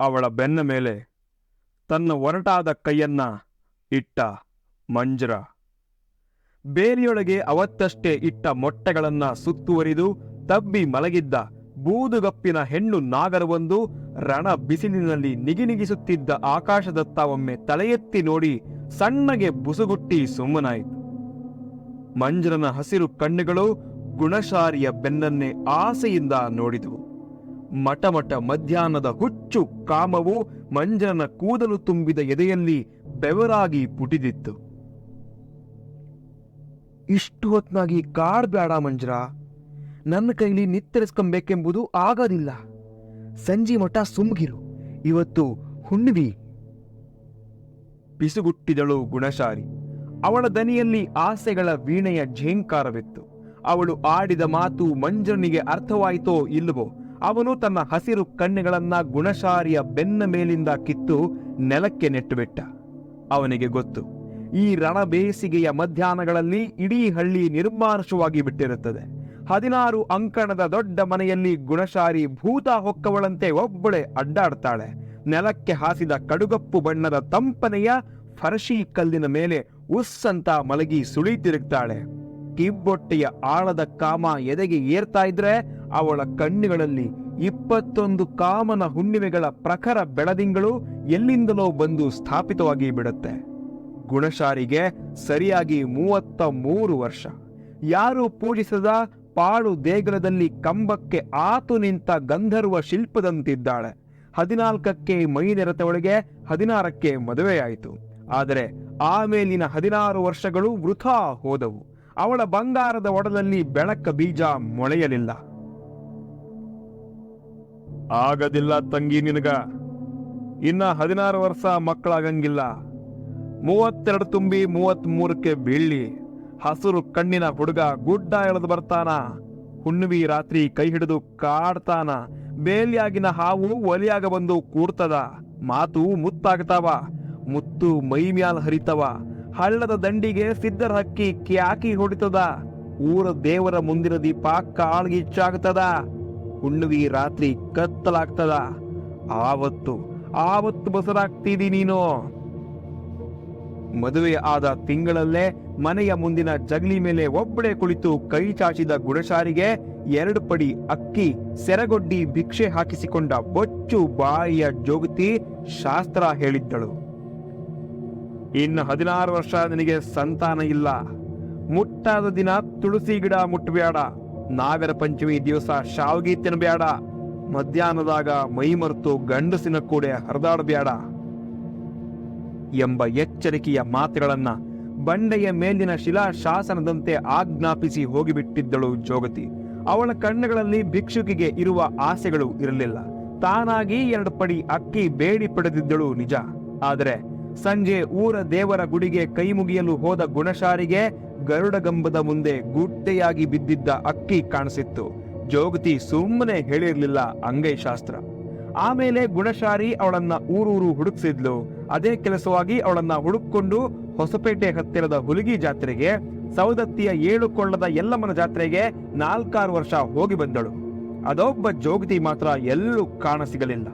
ಅವಳ ಬೆನ್ನ ಮೇಲೆ ತನ್ನ ಒರಟಾದ ಕೈಯನ್ನ ಇಟ್ಟ ಮಂಜ್ರ. ಬೇಲಿಯೊಳಗೆ ಅವತ್ತಷ್ಟೇ ಇಟ್ಟ ಮೊಟ್ಟೆಗಳನ್ನ ಸುತ್ತುವರಿದು ತಬ್ಬಿ ಮಲಗಿದ್ದ ಬೂದುಗಪ್ಪಿನ ಹೆಣ್ಣು ನಾಗರವೊಂದು ರಣ ಬಿಸಿಲಿನಲ್ಲಿ ನಿಗಿನಿಗಿಸುತ್ತಿದ್ದ ಆಕಾಶದತ್ತ ಒಮ್ಮೆ ತಲೆಯೆತ್ತಿ ನೋಡಿ ಸಣ್ಣಗೆ ಬುಸುಗುಟ್ಟಿ ಸುಮ್ಮನಾಯಿತು. ಮಂಜರನ ಹಸಿರು ಕಣ್ಣುಗಳು ಗುಣಶಾರಿಯ ಬೆನ್ನನ್ನೇ ಆಸೆಯಿಂದ ನೋಡಿದವು. ಮಟಮಟ ಮಧ್ಯಾಹ್ನದ ಹುಚ್ಚು ಕಾಮವು ಮಂಜನ ಕೂದಲು ತುಂಬಿದ ಎದೆಯಲ್ಲಿ ಬೆವರಾಗಿ ಪುಟಿದಿತ್ತು. ಇಷ್ಟು ಹೊತ್ನಾಗಿ ಕಾಡ್ಬೇಡ ಮಂಜ್ರ ನನ್ನ ಕೈಲಿ ನಿತ್ತರಿಸ್ಕೊಂಬೇಕೆಂಬುದು ಆಗೋದಿಲ್ಲ. ಸಂಜೆ ಮಠ ಸುಮ್ಗಿರು. ಇವತ್ತು ಹುಣ್ಣಿವಿ. ಪಿಸುಗುಟ್ಟಿದಳು ಗುಣಶಾರಿ ಅವಳ ದನಿಯಲ್ಲಿ ಆಸೆಗಳ ವೀಣೆಯ ಝೇಂಕಾರವಿತ್ತು. ಅವಳು ಆಡಿದ ಮಾತು ಮಂಜನಿಗೆ ಅರ್ಥವಾಯಿತೋ ಇಲ್ಲವೋ ಅವನು ತನ್ನ ಹಸಿರು ಕಣ್ಣುಗಳನ್ನ ಗುಣಶಾರಿಯ ಬೆನ್ನ ಮೇಲಿಂದ ಕಿತ್ತು ನೆಲಕ್ಕೆ ನೆಟ್ಟುಬಿಟ್ಟ. ಅವನಿಗೆ ಗೊತ್ತು, ಈ ರಣಬೇಸಿಗೆಯ ಮಧ್ಯಾಹ್ನಗಳಲ್ಲಿ ಇಡೀ ಹಳ್ಳಿ ನಿರ್ಮಾನುಷವಾಗಿ ಬಿಟ್ಟಿರುತ್ತದೆ. ಹದಿನಾರು ಅಂಕಣದ ದೊಡ್ಡ ಮನೆಯಲ್ಲಿ ಗುಣಶಾರಿ ಭೂತ ಹೊಕ್ಕವಳಂತೆ ಒಬ್ಬಳೆ ಅಡ್ಡಾಡ್ತಾಳೆ. ನೆಲಕ್ಕೆ ಹಾಸಿದ ಕಡುಗಪ್ಪು ಬಣ್ಣದ ತಂಪನೆಯ ಫರಶಿ ಕಲ್ಲಿನ ಮೇಲೆ ಉಸ್ಸಂತ ಮಲಗಿ ಸುಳಿ ತಿರುಗ್ತಾಳೆ ಕಿಬ್ಬೊಟ್ಟೆಯ ಆಳದ ಕಾಮ ಎದೆಗೆ ಏರ್ತಾ ಇದ್ರೆ ಅವಳ ಕಣ್ಣುಗಳಲ್ಲಿ ಇಪ್ಪತ್ತೊಂದು ಕಾಮನ ಹುಣ್ಣಿಮೆಗಳ ಪ್ರಖರ ಬೆಳದಿಂಗಳು ಎಲ್ಲಿಂದಲೋ ಬಂದು ಸ್ಥಾಪಿತವಾಗಿ ಬಿಡುತ್ತೆ. ಗುಣಶಾರಿಗೆ ಸರಿಯಾಗಿ ಮೂವತ್ತ ಮೂರು ವರ್ಷ. ಯಾರು ಪೂಜಿಸದ ಪಾಳು ದೇಗುಲದಲ್ಲಿ ಕಂಬಕ್ಕೆ ಆತು ನಿಂತ ಗಂಧರ್ವ ಶಿಲ್ಪದಂತಿದ್ದಾಳೆ. ಹದಿನಾಲ್ಕಕ್ಕೆ ಮೈ ಒಳಗೆ ಹದಿನಾರಕ್ಕೆ ಮದುವೆಯಾಯಿತು. ಆದರೆ ಆಮೇಲಿನ ಹದಿನಾರು ವರ್ಷಗಳು ವೃಥಾ ಹೋದವು. ಅವಳ ಬಂಗಾರದ ಒಡಲಲ್ಲಿ ಬೆಳಕ ಬೀಜ ಮೊಳೆಯಲಿಲ್ಲ. ಆಗದಿಲ್ಲ ತಂಗಿ ನಿನಗ. ಇನ್ನ ಹದಿನಾರು ವರ್ಷ ಮಕ್ಕಳಾಗಂಗಿಲ್ಲ. ಮೂವತ್ತೆರಡು ತುಂಬಿ ಮೂವತ್ತ್ ಮೂರಕ್ಕೆ ಬೀಳಿ ಹಸುರು ಕಣ್ಣಿನ ಹುಡುಗ ಗುಡ್ಡ ಎಳೆದು ಬರ್ತಾನ. ಹುಣ್ಣುವಿ ರಾತ್ರಿ ಕೈ ಹಿಡಿದು ಕಾಡ್ತಾನ. ಬೇಲಿಯಾಗಿನ ಹಾವು ಒಲಿಯಾಗ ಬಂದು ಕೂಡ್ತದ ಮಾತು ಮುತ್ತಾಗ್ತಾವ. ಮುತ್ತು ಮೈ ಮ್ಯಾಲ ಹರಿತವ. ಹಳ್ಳದ ದಂಡಿಗೆ ಸಿದ್ದರ ಹಕ್ಕಿ ಕ್ಯಾಕಿ ಹೊಡಿತದ. ಊರ ದೇವರ ಮುಂದಿನ ದೀಪ ಕಾಳ್ಗಿಚ್ಚಾಗ್ತದ ಹುಣ್ಣಿವಿ ರಾತ್ರಿ ಕತ್ತಲಾಗ್ತದ. ಆವತ್ತು ಆವತ್ತು ಬಸರಾಗ್ತಿದಿ ನೀನು. ಮದುವೆ ಆದ ತಿಂಗಳಲ್ಲೇ ಮನೆಯ ಮುಂದಿನ ಜಗಲಿ ಮೇಲೆ ಒಬ್ಬಳೆ ಕುಳಿತು ಕೈ ಚಾಚಿದ ಗುಡಸಾರಿಗೆ ಎರಡು ಪಡಿ ಅಕ್ಕಿ, ಸೆರಗೊಡ್ಡಿ ಭಿಕ್ಷೆ ಹಾಕಿಸಿಕೊಂಡ ಬೊಚ್ಚು ಬಾಯಿಯ ಜೋಗತಿ ಶಾಸ್ತ್ರ ಹೇಳಿದ್ದಳು. ಇನ್ನು ಹದಿನಾರು ವರ್ಷ ನಿನಗೆ ಸಂತಾನ ಇಲ್ಲ. ಮುಟ್ಟಾದ ದಿನ ತುಳಸಿ ಗಿಡ ಮುಟ್ಟಬೇಡ ನಾಗರ ಪಂಚಮಿ ದಿವಸ ಶಾವಿಗೆ ತಿನ್ನಬೇಡ ಮಧ್ಯಾಹ್ನದಾಗ ಮೈ ಮರೆತು ಗಂಡಸಿನ ಕೂಡೆ ಹರಿದಾಡಬೇಡ ಎಂಬ ಎಚ್ಚರಿಕೆಯ ಮಾತುಗಳನ್ನ ಬಂಡೆಯ ಮೇಲಿನ ಶಿಲಾ ಶಾಸನದಂತೆ ಆಜ್ಞಾಪಿಸಿ ಹೋಗಿಬಿಟ್ಟಿದ್ದಳು ಜೋಗತಿ. ಅವಳ ಕಣ್ಣುಗಳಲ್ಲಿ ಭಿಕ್ಷುಕಿಗೆ ಇರುವ ಆಸೆಗಳು ಇರಲಿಲ್ಲ. ತಾನಾಗಿ ಎರಡು ಪಡಿ ಅಕ್ಕಿ ಬೇಡಿ ಪಡೆದಿದ್ದಳು ನಿಜ. ಆದರೆ ಸಂಜೆ ಊರ ದೇವರ ಗುಡಿಗೆ ಕೈ ಮುಗಿಯಲು ಹೋದ ಗುಣಶಾರಿಗೆ ಗರುಡಗಂಬದ ಮುಂದೆ ಗುಟ್ಟೆಯಾಗಿ ಬಿದ್ದಿದ್ದ ಅಕ್ಕಿ ಕಾಣಿಸಿತ್ತು. ಜೋಗತಿ ಸುಮ್ಮನೆ ಹೇಳಿರ್ಲಿಲ್ಲ ಅಂಗೈ ಶಾಸ್ತ್ರ. ಆಮೇಲೆ ಗುಣಶಾರಿ ಅವಳನ್ನ ಊರೂರು ಹುಡುಕ್ಸಿದ್ಲು. ಅದೇ ಕೆಲಸವಾಗಿ ಅವಳನ್ನ ಹುಡುಕೊಂಡು ಹೊಸಪೇಟೆ ಹತ್ತಿರದ ಹುಲಿಗಿ ಜಾತ್ರೆಗೆ ಸೌದತ್ತಿಯ ಏಳು ಕೊಳ್ಳದ ಯಲ್ಲಮ್ಮನ ಜಾತ್ರೆಗೆ ನಾಲ್ಕಾರು ವರ್ಷ ಹೋಗಿ ಬಂದಳು. ಅದೊಬ್ಬ ಜೋಗತಿ ಮಾತ್ರ ಎಲ್ಲೂ ಕಾಣಸಿಗಲಿಲ್ಲ.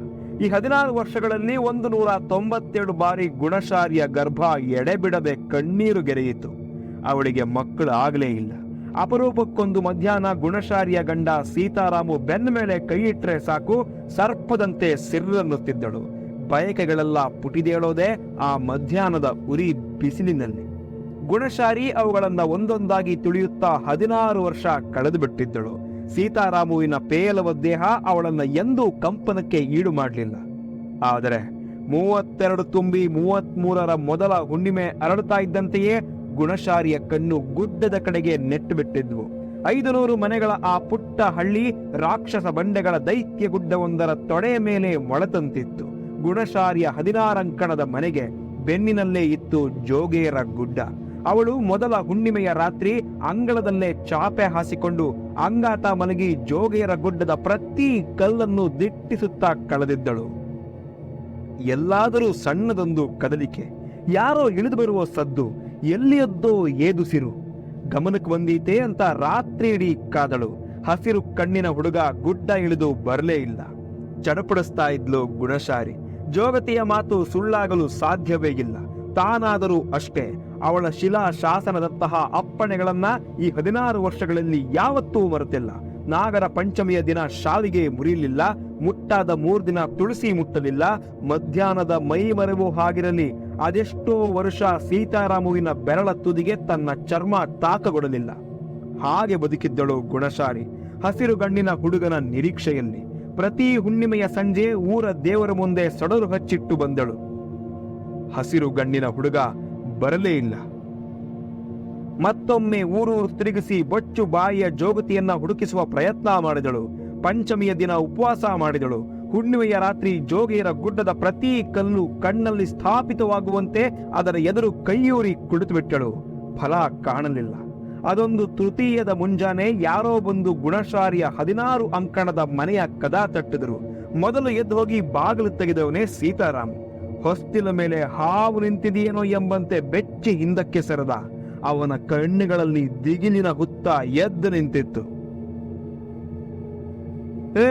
ಈ ಹದಿನಾರು ವರ್ಷಗಳಲ್ಲಿ ಒಂದು ನೂರ ತೊಂಬತ್ತೆರಡು ಬಾರಿ ಗುಣಶಾರಿಯ ಗರ್ಭ ಎಡೆಬಿಡದೆ ಕಣ್ಣೀರು ಗೆರೆಯಿತು ಅವಳಿಗೆ ಮಕ್ಕಳು ಆಗಲೇ ಇಲ್ಲ. ಅಪರೂಪಕ್ಕೊಂದು ಮಧ್ಯಾಹ್ನ ಗುಣಶಾರಿಯ ಗಂಡ ಸೀತಾರಾಮು ಬೆನ್ನ ಮೇಲೆ ಕೈ ಇಟ್ಟರೆ ಸಾಕು, ಸರ್ಪದಂತೆ ಸಿರ್ರನ್ನುತ್ತಿದ್ದಳು. ಬಯಕೆಗಳೆಲ್ಲ ಪುಟಿದೇಳೋದೆ ಆ ಮಧ್ಯಾಹ್ನದ ಉರಿ ಬಿಸಿಲಿನಲ್ಲಿ. ಗುಣಶಾರಿ ಅವುಗಳನ್ನು ಒಂದೊಂದಾಗಿ ತುಳಿಯುತ್ತಾ ಹದಿನಾರು ವರ್ಷ ಕಳೆದು ಬಿಟ್ಟಿದ್ದಳು ಸೀತಾರಾಮುವಿನ ಪೇಲವ ದೇಹ ಅವಳನ್ನ ಎಂದೂ ಕಂಪನಕ್ಕೆ ಈಡು ಮಾಡಲಿಲ್ಲ. ಆದರೆ ಮೂವತ್ತೆರಡು ತುಂಬಿ ಮೂವತ್ಮೂರರ ಮೊದಲ ಹುಣ್ಣಿಮೆ ಅರಳುತ್ತಾ ಇದ್ದಂತೆಯೇ ಗುಣಶಾರಿಯ ಕಣ್ಣು ಗುಡ್ಡದ ಕಡೆಗೆ ನೆಟ್ಟು ಬಿಟ್ಟಿದ್ವು. ಐದು ನೂರು ಮನೆಗಳ ಆ ಪುಟ್ಟ ಹಳ್ಳಿ ರಾಕ್ಷಸ ಬಂಡೆಗಳ ದೈತ್ಯ ಗುಡ್ಡವೊಂದರ ತೊಡೆಯ ಮೇಲೆ ಮೊಳತಂತಿತ್ತು. ಗುಣಶಾರಿಯ ಹದಿನಾರಂಕಣದ ಮನೆಗೆ ಬೆನ್ನಿನಲ್ಲೇ ಇತ್ತು ಜೋಗೇರ ಗುಡ್ಡ. ಅವಳು ಮೊದಲ ಹುಣ್ಣಿಮೆಯ ರಾತ್ರಿ ಅಂಗಳದಲ್ಲೇ ಚಾಪೆ ಹಾಸಿಕೊಂಡು ಅಂಗಾತ ಮಲಗಿ ಜೋಗೇರ ಗುಡ್ಡದ ಪ್ರತಿ ಕಲ್ಲನ್ನು ದಿಟ್ಟಿಸುತ್ತಾ ಕಳೆದಿದ್ದಳು. ಎಲ್ಲಾದರೂ ಸಣ್ಣದೊಂದು ಕದಲಿಕೆ. ಯಾರೋ ಇಳಿದು ಬರುವ ಸದ್ದು. ಎಲ್ಲಿಯದ್ದೋ ಏದುಸಿರು. ಗಮನಕ್ಕೆ ಬಂದೀತೆ ಅಂತ ರಾತ್ರಿ ಇಡೀ ಕಾದಳು. ಹಸಿರು ಕಣ್ಣಿನ ಹುಡುಗ ಗುಡ್ಡ ಇಳಿದು ಬರಲೇ ಇಲ್ಲ. ಚಡಪಡಿಸ್ತಾ ಇದ್ಲು ಗುಣಶಾರಿ. ಜೋಗತಿಯ ಮಾತು ಸುಳ್ಳಾಗಲು ಸಾಧ್ಯವೇ ಇಲ್ಲ. ತಾನಾದರೂ ಅಷ್ಟೇ. ಅವಳ ಶಿಲಾ ಶಾಸನದಂತಹ ಅಪ್ಪಣೆಗಳನ್ನ ಈ ಹದಿನಾರು ವರ್ಷಗಳಲ್ಲಿ ಯಾವತ್ತೂ ಮರೆತಿಲ್ಲ. ನಾಗರ ಪಂಚಮಿಯ ದಿನ ಶಾವಿಗೆ ಮುರಿಯಲಿಲ್ಲ ಮುಟ್ಟಾದ ಮೂರ್ ದಿನ ತುಳಸಿ ಮುಟ್ಟಲಿಲ್ಲ. ಮಧ್ಯಾಹ್ನದ ಮೈ ಮರೆವು ಆಗಿರಲಿ ಅದೆಷ್ಟೋ ವರ್ಷ ಸೀತಾರಾಮುವಿನ ಬೆರಳ ತುದಿಗೆ ತನ್ನ ಚರ್ಮ ತಾಕಗೊಡಲಿಲ್ಲ. ಹಾಗೆ ಬದುಕಿದ್ದಳು ಗುಣಶಾರಿ ಹಸಿರು ಗಣ್ಣಿನ ಹುಡುಗನ ನಿರೀಕ್ಷೆಯಲ್ಲಿ ಪ್ರತಿ ಹುಣ್ಣಿಮೆಯ ಸಂಜೆ ಊರ ದೇವರ ಮುಂದೆ ಸಡಲು ಹಚ್ಚಿಟ್ಟು ಬಂದಳು. ಹಸಿರು ಗಣ್ಣಿನ ಹುಡುಗ ಬರಲೇ ಇಲ್ಲ. ಮತ್ತೊಮ್ಮೆ ಊರೂರು ತಿರುಗಿಸಿ ಬೊಚ್ಚು ಬಾಯಿಯ ಜೋಗತಿಯನ್ನ ಹುಡುಕಿಸುವ ಪ್ರಯತ್ನ ಮಾಡಿದಳು. ಪಂಚಮಿಯ ದಿನ ಉಪವಾಸ ಮಾಡಿದಳು. ಹುಣ್ಣಿಮೆಯ ರಾತ್ರಿ ಜೋಗಿಯರ ಗುಡ್ಡದ ಪ್ರತಿ ಕಲ್ಲು ಕಣ್ಣಲ್ಲಿ ಸ್ಥಾಪಿತವಾಗುವಂತೆ ಅದರ ಎದುರು ಕೈಯೂರಿ ಕುಳಿತುಬಿಟ್ಟಳು ಫಲ ಕಾಣಲಿಲ್ಲ. ಅದೊಂದು ತೃತೀಯದ ಮುಂಜಾನೆ ಯಾರೋ ಬಂದು ಗುಣಶಾರಿಯ ಹದಿನಾರು ಅಂಕಣದ ಮನೆಯ ಕದ ತಟ್ಟಿದರು. ಮೊದಲು ಎದ್ದು ಹೋಗಿ ಬಾಗಿಲು ತೆಗೆದವನೇ ಸೀತಾರಾಮ್. ಹೊಸ್ತಿಲ ಮೇಲೆ ಹಾವು ನಿಂತಿದೆಯೇನೋ ಎಂಬಂತೆ ಬೆಚ್ಚಿ ಹಿಂದಕ್ಕೆ ಸರದ. ಅವನ ಕಣ್ಣುಗಳಲ್ಲಿ ದಿಗಿಲಿನ ಹುತ್ತ ಎದ್ದು ನಿಂತಿತ್ತು. ಏ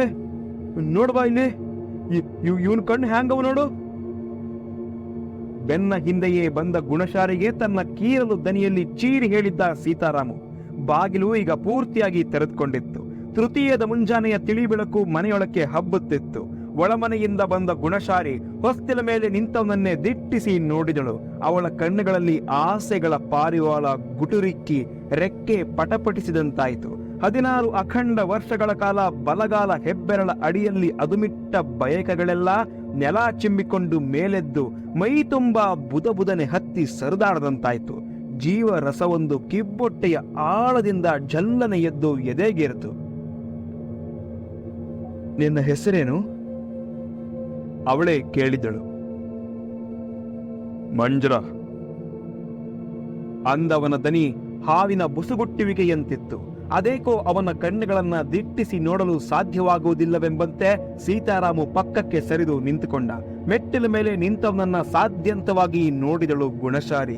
ನೋಡ್ಬಾ ಇಲ್ಲಿ. ಇವನ್ ಕಣ್ಣು ಹ್ಯಾಂಗವ ನೋಡು. ಬೆನ್ನ ಹಿಂದೆಯೇ ಬಂದ ಗುಣಶಾರಿಗೆ ತನ್ನ ಕೀರಲು ದನಿಯಲ್ಲಿ ಚೀರಿ ಹೇಳಿದ್ದ ಸೀತಾರಾಮು. ಬಾಗಿಲು ಈಗ ಪೂರ್ತಿಯಾಗಿ ತೆರೆದುಕೊಂಡಿತ್ತು. ತೃತೀಯದ ಮುಂಜಾನೆಯ ತಿಳಿ ಬೆಳಕು ಮನೆಯೊಳಕ್ಕೆ ಹಬ್ಬುತ್ತಿತ್ತು. ಒಳಮನೆಯಿಂದ ಬಂದ ಗುಣಶಾರಿ ಹೊಸ್ತಿಲ ಮೇಲೆ ನಿಂತವನನ್ನೇ ದಿಟ್ಟಿಸಿ ನೋಡಿದಳು. ಅವಳ ಕಣ್ಣುಗಳಲ್ಲಿ ಆಸೆಗಳ ಪಾರಿವಾಳ ಗುಟುರಿಕ್ಕಿ ರೆಕ್ಕೆ ಪಟಪಟಿಸಿದಂತಾಯಿತು. ಹದಿನಾರು ಅಖಂಡ ವರ್ಷಗಳ ಕಾಲ ಬಲಗಾಲ ಹೆಬ್ಬೆರಳ ಅಡಿಯಲ್ಲಿ ಅದುಮಿಟ್ಟ ಬಯಕಗಳೆಲ್ಲ ನೆಲ ಚಿಮ್ಮಿಕೊಂಡು ಮೇಲೆದ್ದು ಮೈ ತುಂಬ ಬುದನೆ ಹತ್ತಿ ಸರಿದಾಡದಂತಾಯ್ತು. ಜೀವ ರಸವೊಂದು ಕಿಬ್ಬೊಟ್ಟೆಯ ಆಳದಿಂದ ಜಲ್ಲನೆ ಎದ್ದು ಎದೆಗೇರಿತು. ನಿನ್ನ ಹೆಸರೇನು? ಅವಳೇ ಕೇಳಿದಳು. ಮಂಜುರ. ಅಂದವನ ದನಿ ಹಾವಿನ ಬುಸುಗುಟ್ಟುವಿಕೆಯಂತಿತ್ತು. ಅದೇಕೋ ಅವನ ಕಣ್ಣುಗಳನ್ನ ದಿಟ್ಟಿಸಿ ನೋಡಲು ಸಾಧ್ಯವಾಗುವುದಿಲ್ಲವೆಂಬಂತೆ ಸೀತಾರಾಮು ಪಕ್ಕಕ್ಕೆ ಸರಿದು ನಿಂತುಕೊಂಡ. ಮೆಟ್ಟಿಲ ಮೇಲೆ ನಿಂತವನನ್ನ ಸಾಧ್ಯಂತವಾಗಿ ನೋಡಿದಳು ಗುಣಶಾರಿ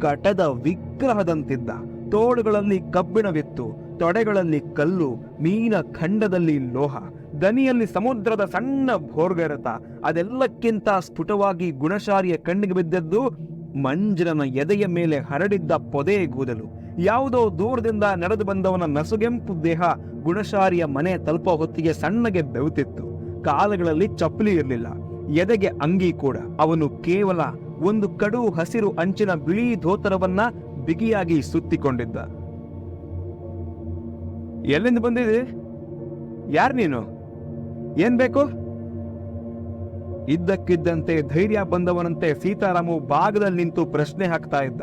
ಕಟದ ವಿಗ್ರಹದಂತಿದ್ದ. ತೋಳುಗಳಲ್ಲಿ ಕಬ್ಬಿಣವಿತ್ತು ತೊಡೆಗಳಲ್ಲಿ ಕಲ್ಲು. ಮೀನ ಖಂಡದಲ್ಲಿ ಲೋಹ. ದನಿಯಲ್ಲಿ ಸಮುದ್ರದ ಸಣ್ಣ ಭೋರ್ಗರತ ಅದೆಲ್ಲಕ್ಕಿಂತ ಸ್ಫುಟವಾಗಿ ಗುಣಶಾರಿಯ ಕಣ್ಣಿಗೆ ಬಿದ್ದದ್ದು ಮಂಜನನ ಎದೆಯ ಮೇಲೆ ಹರಡಿದ್ದ ಪೊದೆ ಕೂದಲು ಯಾವುದೋ ದೂರದಿಂದ ನಡೆದು ಬಂದವನ ನಸುಗೆಂಪು ದೇಹ ಗುಣಶಾರಿಯ ಮನೆ ತಲುಪೋ ಹೊತ್ತಿಗೆ ಸಣ್ಣಗೆ ಬೆವುತಿತ್ತು. ಕಾಲುಗಳಲ್ಲಿ ಚಪ್ಪಲಿ ಇರಲಿಲ್ಲ. ಎದೆಗೆ ಅಂಗಿ ಕೂಡ. ಅವನು ಕೇವಲ ಒಂದು ಕಡು ಹಸಿರು ಅಂಚಿನ ಬಿಳಿ ಧೋತರವನ್ನ ಬಿಗಿಯಾಗಿ ಸುತ್ತಿಕೊಂಡಿದ್ದ. ಎಲ್ಲಿಂದ ಬಂದಿದೆ ಯಾರು ನೀನು? ಏನ್ ಬೇಕು? ಇದ್ದಕ್ಕಿದ್ದಂತೆ ಧೈರ್ಯ ಬಂದವನಂತೆ ಸೀತಾರಾಮು ಭಾಗದಲ್ಲಿ ನಿಂತು ಪ್ರಶ್ನೆ ಹಾಕ್ತಾ ಇದ್ದ.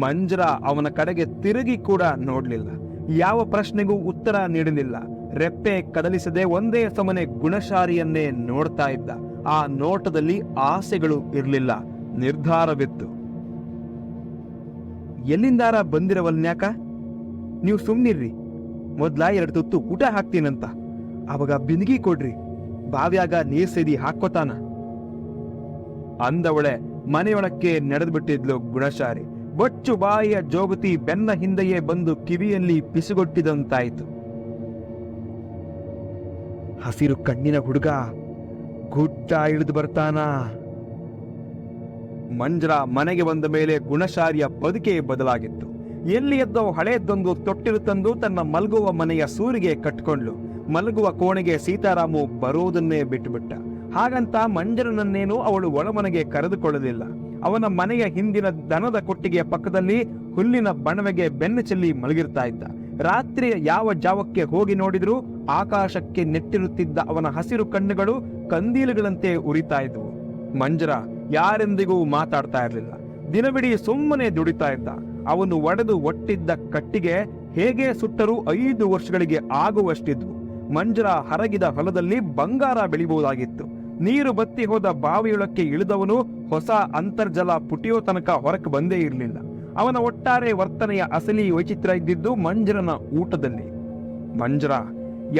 ಮಂಜರ ಅವನ ಕಡೆಗೆ ತಿರುಗಿ ಕೂಡ ನೋಡ್ಲಿಲ್ಲ. ಯಾವ ಪ್ರಶ್ನೆಗೂ ಉತ್ತರ ನೀಡಲಿಲ್ಲ. ರೆಪ್ಪೆ ಕದಲಿಸದೆ ಒಂದೇ ಸಮನೆ ಗುಣಶಾರಿಯನ್ನೇ ನೋಡ್ತಾ ಇದ್ದ. ಆ ನೋಟದಲ್ಲಿ ಆಸೆಗಳು ಇರಲಿಲ್ಲ. ನಿರ್ಧಾರವಿತ್ತು. ಎಲ್ಲಿಂದಾರ ಬಂದಿರವಲ್ನ್ಯಾಕ? ನೀವು ಸುಮ್ನಿರ್ರಿ. ಮೊದ್ಲ ಎರಡು ತುತ್ತು ಊಟ ಹಾಕ್ತೀನಂತ. ಅವಾಗ ಬಿಂದಿಗಿ ಕೊಡ್ರಿ. ಬಾವ್ಯಾಗ ನೀರ್ ಸೇದಿ ಹಾಕೋತಾನ ಅಂದವಳೆ ಮನೆಯೊಳಕ್ಕೆ ನಡೆದ್ಬಿಟ್ಟಿದ್ಲು ಗುಣಶಾರಿ ಬೊಚ್ಚು ಬಾಯಿಯ ಜೋಗತಿ ಬೆನ್ನ ಹಿಂದೆಯೇ ಬಂದು ಕಿವಿಯಲ್ಲಿ ಪಿಸುಗೊಟ್ಟಿದಂತಾಯಿತು. ಹಸಿರು ಕಣ್ಣಿನ ಹುಡುಗ ಗುಡ್ಡ ಇಳಿದು ಬರ್ತಾನಾ. ಮಂಜರ ಮನೆಗೆ ಬಂದ ಮೇಲೆ ಗುಣಶಾರಿಯ ಬದುಕೇ ಬದಲಾಗಿತ್ತು. ಎಲ್ಲಿ ಎದ್ದೋ ಹಳೆಯದ್ದೊಂದು ತೊಟ್ಟಿಲು ತಂದು ತನ್ನ ಮಲಗುವ ಮನೆಯ ಸೂರಿಗೆ ಕಟ್ಕೊಂಡ್ಲು. ಮಲಗುವ ಕೋಣೆಗೆ ಸೀತಾರಾಮು ಬರೋದನ್ನೇ ಬಿಟ್ಟುಬಿಟ್ಟ. ಹಾಗಂತ ಮಂಜರನನ್ನೇನು ಅವಳು ಒಳಮನೆಗೆ ಕರೆದುಕೊಳ್ಳಲಿಲ್ಲ. ಅವನ ಮನೆಯ ಹಿಂದಿನ ದನದ ಕೊಟ್ಟಿಗೆಯ ಪಕ್ಕದಲ್ಲಿ ಹುಲ್ಲಿನ ಬಣವೆಗೆ ಬೆನ್ನು ಚೆಲ್ಲಿ ಮಲಗಿರ್ತಾ ಇದ್ದ. ರಾತ್ರಿ ಯಾವ ಜಾವಕ್ಕೆ ಹೋಗಿ ನೋಡಿದರೂ ಆಕಾಶಕ್ಕೆ ನೆಟ್ಟಿರುತ್ತಿದ್ದ ಅವನ ಹಸಿರು ಕಣ್ಣುಗಳು ಕಂದೀಲುಗಳಂತೆ ಉರಿತಾ ಇದ್ವು. ಮಂಜರ ಯಾರೆಂದಿಗೂ ಮಾತಾಡ್ತಾ ಇರಲಿಲ್ಲ. ದಿನವಿಡೀ ಸುಮ್ಮನೆ ದುಡಿತಾ ಇದ್ದ. ಅವನು ಒಡೆದು ಒಟ್ಟಿದ್ದ ಕಟ್ಟಿಗೆ ಹೇಗೆ ಸುಟ್ಟರೂ ಐದು ವರ್ಷಗಳಿಗೆ ಆಗುವಷ್ಟಿದ್ವು. ಮಂಜರ ಹರಗಿದ ಹೊಲದಲ್ಲಿ ಬಂಗಾರ ಬೆಳಿಬಹುದಾಗಿತ್ತು ನೀರು ಬತ್ತಿ ಹೋದ ಬಾವಿಯೊಳಕ್ಕೆ ಇಳಿದವನು ಹೊಸ ಅಂತರ್ಜಲ ಪುಟಿಯೋ ತನಕ ಹೊರಕ್ಕೆ ಬಂದೇ ಇರಲಿಲ್ಲ. ಅವನ ಒಟ್ಟಾರೆ ವರ್ತನೆಯ ಅಸಲಿ ವೈಚಿತ್ರ ಇದ್ದಿದ್ದು ಮಂಜರನ ಊಟದಲ್ಲಿ. ಮಂಜರ,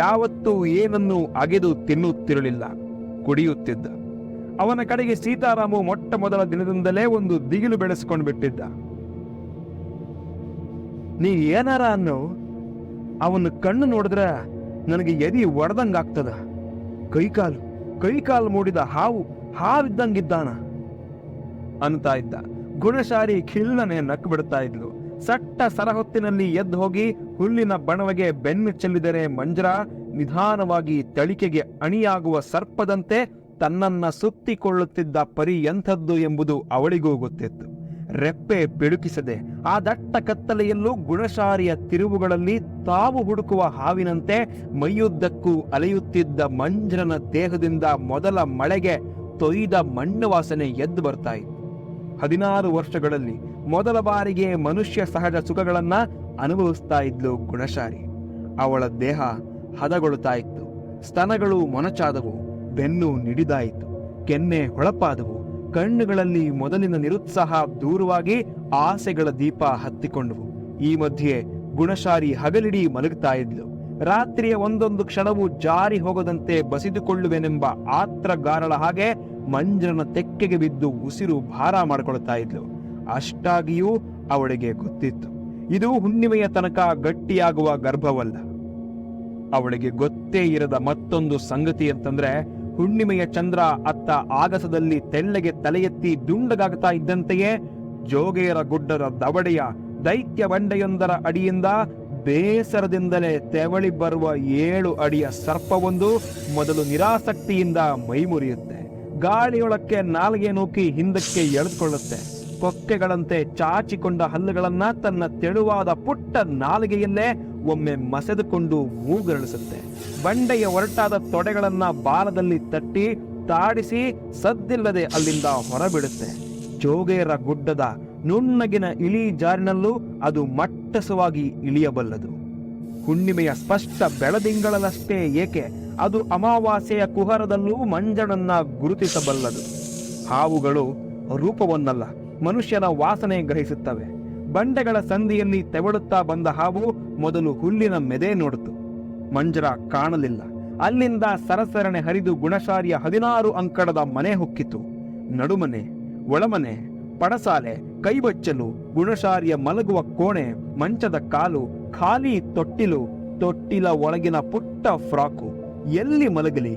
ಯಾವತ್ತೂ ಏನನ್ನು ಅಗೆದು ತಿನ್ನುತ್ತಿರಲಿಲ್ಲ, ಕುಡಿಯುತ್ತಿದ್ದ. ಅವನ ಕಡೆಗೆ ಸೀತಾರಾಮು ಮೊಟ್ಟ ಮೊದಲ ದಿನದಿಂದಲೇ ಒಂದು ದಿಗಿಲು ಬೆಳೆಸಿಕೊಂಡು ಬಿಟ್ಟಿದ್ದ. ನೀ ಏನಾರ ಅನ್ನು, ಅವನ ಕಣ್ಣು ನೋಡಿದ್ರೆ ನನಗೆ ಎದಿ ಒಡೆದಂಗಾಗ್ತದ. ಕೈಕಾಲು ಕೈಕಾಲು ಮೂಡಿದ ಹಾವು ಹಾವಿದ್ದಂಗಿದ್ದಾನ. ಅನ್ತಾ ಇದ್ದ. ಗುಣಶಾರಿ ಖಿಲ್ಲನೆ ನಕ್ಕು ಬಿಡ್ತಾ ಇದ್ಲು. ಸಟ್ಟ ಸರಹೊತ್ತಿನಲ್ಲಿ ಎದ್ದು ಹೋಗಿ ಹುಲ್ಲಿನ ಬಣವಗೆ ಬೆನ್ನು ಚೆಲ್ಲಿದರೆ ಮಂಜರ ನಿಧಾನವಾಗಿ ತಳಿಕೆಗೆ ಅಣಿಯಾಗುವ ಸರ್ಪದಂತೆ ತನ್ನನ್ನ ಸುತ್ತಿಕೊಳ್ಳುತ್ತಿದ್ದ ಪರಿ ಎಂಥದ್ದು ಎಂಬುದು ಅವಳಿಗೂ ಗೊತ್ತಿತ್ತು. ರೆಪ್ಪೆ ಬೆಳುಕಿಸದೆ, ಆ ದಟ್ಟ ಕತ್ತಲೆಯಲ್ಲೂ ಗುಣಶಾರಿಯ ತಿರುವುಗಳಲ್ಲಿ ತಾವು ಹುಡುಕುವ ಹಾವಿನಂತೆ ಮೈಯುದ್ದಕ್ಕೂ ಅಲೆಯುತ್ತಿದ್ದ ಮಂಜ್ರನ ದೇಹದಿಂದ ಮೊದಲ ಮಳೆಗೆ ತೊಯ್ದ ಮಣ್ಣು ವಾಸನೆ ಎದ್ದು ಬರ್ತಾ ಇತ್ತು. ಹದಿನಾರು ವರ್ಷಗಳಲ್ಲಿ ಮೊದಲ ಬಾರಿಗೆ ಮನುಷ್ಯ ಸಹಜ ಸುಖಗಳನ್ನ ಅನುಭವಿಸ್ತಾ ಇದ್ಲು ಗುಣಶಾರಿ ಅವಳ ದೇಹ ಹದಗೊಳ್ತಾ ಇತ್ತು. ಸ್ತನಗಳು ಮೊನಚಾದವು, ಬೆನ್ನು ನಿಡಿದಾಯಿತು, ಕೆನ್ನೆ ಹೊಳಪಾದವು ಕಣ್ಣುಗಳಲ್ಲಿ ಮೊದಲಿನ ನಿರುತ್ಸಾಹ ದೂರವಾಗಿ ಆಸೆಗಳ ದೀಪ ಹತ್ತಿಕೊಂಡವು. ಈ ಮಧ್ಯೆ ಗುಣಶಾರಿ ಹಗಲಿಡೀ ಮಲಗುತ್ತಾ ಇದ್ಲು. ರಾತ್ರಿಯ ಒಂದೊಂದು ಕ್ಷಣವು ಜಾರಿ ಹೋಗದಂತೆ ಬಸಿದುಕೊಳ್ಳುವೆನೆಂಬ ಆತ್ರಗಾರಳ ಹಾಗೆ ಮಂಜನ ತೆಕ್ಕೆಗೆ ಬಿದ್ದು ಉಸಿರು ಭಾರ ಮಾಡಿಕೊಳ್ತಾ ಇದ್ಲು. ಅಷ್ಟಾಗಿಯೂ ಅವಳಿಗೆ ಗೊತ್ತಿತ್ತು. ಇದು ಹುಣ್ಣಿಮೆಯ ತನಕ ಗಟ್ಟಿಯಾಗುವ ಗರ್ಭವಲ್ಲ. ಅವಳಿಗೆ ಗೊತ್ತೇ ಇರದ ಮತ್ತೊಂದು ಸಂಗತಿ ಅಂತಂದ್ರೆ ಹುಣ್ಣಿಮೆಯ ಚಂದ್ರ ಅತ್ತ ಆಗಸದಲ್ಲಿ ತೆಳ್ಳಗೆ ತಲೆಯೆತ್ತಿ ದುಂಡಗಾಗ್ತಾ ಇದ್ದಂತೆಯೇ ಜೋಗೇರ ಗುಡ್ಡದ ದವಡೆಯ ದೈತ್ಯ ಬಂಡೆಯೊಂದರ ಅಡಿಯಿಂದ ಬೇಸರದಿಂದಲೇ ತೆವಳಿ ಬರುವ ಏಳು ಅಡಿಯ ಸರ್ಪವೊಂದು ಮೊದಲು ನಿರಾಸಕ್ತಿಯಿಂದ ಮೈಮುರಿಯುತ್ತೆ. ಗಾಳಿಯೊಳಕ್ಕೆ ನಾಲ್ಗೆ ನೂಕಿ ಹಿಂದಕ್ಕೆ ಎಳೆದುಕೊಳ್ಳುತ್ತೆ. ಕೊಕ್ಕೆಗಳಂತೆ ಚಾಚಿಕೊಂಡ ಹಲ್ಲುಗಳನ್ನ ತನ್ನ ತೆಳುವಾದ ಪುಟ್ಟ ನಾಲಿಗೆಯಲ್ಲೇ ಒಮ್ಮೆ ಮಸೆದುಕೊಂಡು ಮೂಗರಳಿಸುತ್ತೆ. ಬಂಡೆಯ ಒರಟಾದ ತೊಡೆಗಳನ್ನ ಬಾಲದಲ್ಲಿ ತಟ್ಟಿ ತಾಡಿಸಿ ಸದ್ದಿಲ್ಲದೆ ಅಲ್ಲಿಂದ ಹೊರಬಿಡುತ್ತೆ. ಜೋಗೇರ ಗುಡ್ಡದ ನುಣ್ಣಗಿನ ಇಳಿ ಜಾರಿನಲ್ಲೂ ಅದು ಮಟ್ಟಸವಾಗಿ ಇಳಿಯಬಲ್ಲದು. ಹುಣ್ಣಿಮೆಯ ಸ್ಪಷ್ಟ ಬೆಳದಿಂಗಳಲ್ಲಷ್ಟೇ ಏಕೆ ಅದು ಅಮಾವಾಸ್ಯೆಯ ಕುಹರದಲ್ಲೂ ಮಂಜಣನ್ನ ಗುರುತಿಸಬಲ್ಲದು. ಹಾವುಗಳು ರೂಪವನ್ನಲ್ಲ, ಮನುಷ್ಯನ ವಾಸನೆ ಗ್ರಹಿಸುತ್ತವೆ. ಬಂಡೆಗಳ ಸಂದಿಯಲ್ಲಿ ತೆವಳುತ್ತಾ ಬಂದ ಹಾವು ಮೊದಲು ಹುಲ್ಲಿನ ಮೆದೆ ನೋಡಿತು. ಮಂಜರ ಕಾಣಲಿಲ್ಲ. ಅಲ್ಲಿಂದ ಸರಸರಣೆ ಹರಿದು ಗುಣಶಾರಿಯ ಹದಿನಾರು ಅಂಕಣದ ಮನೆ ಹೊಕ್ಕಿತು. ನಡುಮನೆ, ಒಳಮನೆ, ಪಡಸಾಲೆ, ಕೈಬಚ್ಚಲು, ಗುಣಶಾರಿಯ ಮಲಗುವ ಕೋಣೆ, ಮಂಚದ ಕಾಲು, ಖಾಲಿ ತೊಟ್ಟಿಲು, ತೊಟ್ಟಿಲ ಒಳಗಿನ ಪುಟ್ಟ ಫ್ರಾಕು. ಎಲ್ಲಿ ಮಲಗಲಿ?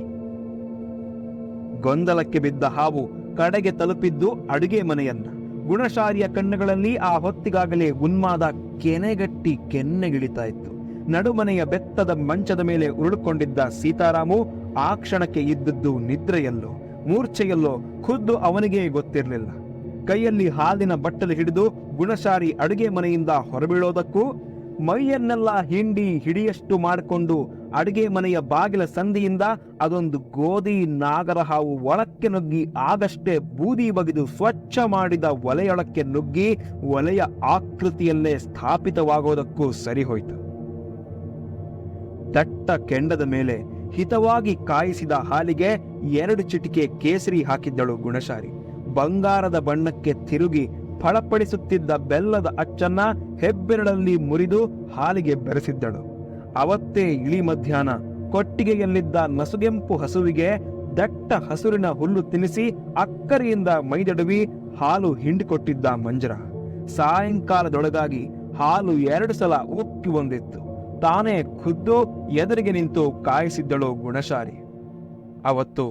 ಗೊಂದಲಕ್ಕೆ ಬಿದ್ದ ಹಾವು ಕಡೆಗೆ ತಲುಪಿದ್ದು ಅಡುಗೆ ಮನೆಯನ್ನ. ಗುಣಶಾರಿಯ ಕಣ್ಣುಗಳಲ್ಲಿ ಆ ಹೊತ್ತಿಗಾಗಲೇ ಉನ್ಮಾದ ಕೆನೆಗಟ್ಟಿ ಕೆನ್ನೆಗಿಳಿತಾ ಇತ್ತು. ನಡುಮನೆಯ ಬೆತ್ತದ ಮಂಚದ ಮೇಲೆ ಉರುಳುಕೊಂಡಿದ್ದ ಸೀತಾರಾಮು ಆ ಕ್ಷಣಕ್ಕೆ ಇದ್ದದ್ದು ನಿದ್ರೆಯಲ್ಲೋ, ಮೂರ್ಛೆಯಲ್ಲೋ, ಖುದ್ದು ಅವನಿಗೆ ಗೊತ್ತಿರಲಿಲ್ಲ. ಕೈಯಲ್ಲಿ ಹಾಲಿನ ಬಟ್ಟಲು ಹಿಡಿದು ಗುಣಶಾರಿ ಅಡುಗೆ ಮನೆಯಿಂದ ಹೊರಬೀಳೋದಕ್ಕೂ ಮೈಯನ್ನೆಲ್ಲ ಹಿಂಡಿ ಹಿಡಿಯಷ್ಟು ಮಾಡಿಕೊಂಡು ಅಡುಗೆ ಮನೆಯ ಬಾಗಿಲ ಸಂದಿಯಿಂದ ಅದೊಂದು ಗೋಧಿ ನಾಗರ ಹಾವು ಒಳಕ್ಕೆ ನುಗ್ಗಿ ಆಗಷ್ಟೇ ಬೂದಿ ಬಗೆದು ಸ್ವಚ್ಛ ಮಾಡಿದ ಒಲೆಯೊಳಕ್ಕೆ ನುಗ್ಗಿ ಒಲೆಯ ಆಕೃತಿಯಲ್ಲೇ ಸ್ಥಾಪಿತವಾಗೋದಕ್ಕೂ ಸರಿ ಹೋಯಿತು ದಟ್ಟ ಕೆಂಡದ ಮೇಲೆ ಹಿತವಾಗಿ ಕಾಯಿಸಿದ ಹಾಲಿಗೆ ಎರಡು ಚಿಟಿಕೆ ಕೇಸರಿ ಹಾಕಿದ್ದಳು ಗುಣಶಾರಿ ಬಂಗಾರದ ಬಣ್ಣಕ್ಕೆ ತಿರುಗಿ ಫಳಪಡಿಸುತ್ತಿದ್ದ ಬೆಲ್ಲದ ಅಚ್ಚನ್ನ ಹೆಬ್ಬೆರಳಲ್ಲಿ ಮುರಿದು ಹಾಲಿಗೆ ಬೆರೆಸಿದ್ದಳು. ಅವತ್ತೇ ಇಳಿ ಮಧ್ಯಾಹ್ನ ಕೊಟ್ಟಿಗೆಯಲ್ಲಿದ್ದ ನಸುಗೆಂಪು ಹಸುವಿಗೆ ದಟ್ಟ ಹಸುರಿನ ಹುಲ್ಲು ತಿನ್ನಿಸಿ ಅಕ್ಕರಿಯಿಂದ ಮೈದಡವಿ ಹಾಲು ಹಿಂಡಿಕೊಟ್ಟಿದ್ದ ಮಂಜರ. ಸಾಯಂಕಾಲದೊಳಗಾಗಿ ಹಾಲು ಎರಡು ಸಲ ಉಕ್ಕಿ ಬಂದಿತ್ತು ತಾನೇ ಖುದ್ದು ಎದುರಿಗೆ ನಿಂತು ಕಾಯಿಸಿದ್ದಳು ಗುಣಶಾರಿ ಅವತ್ತು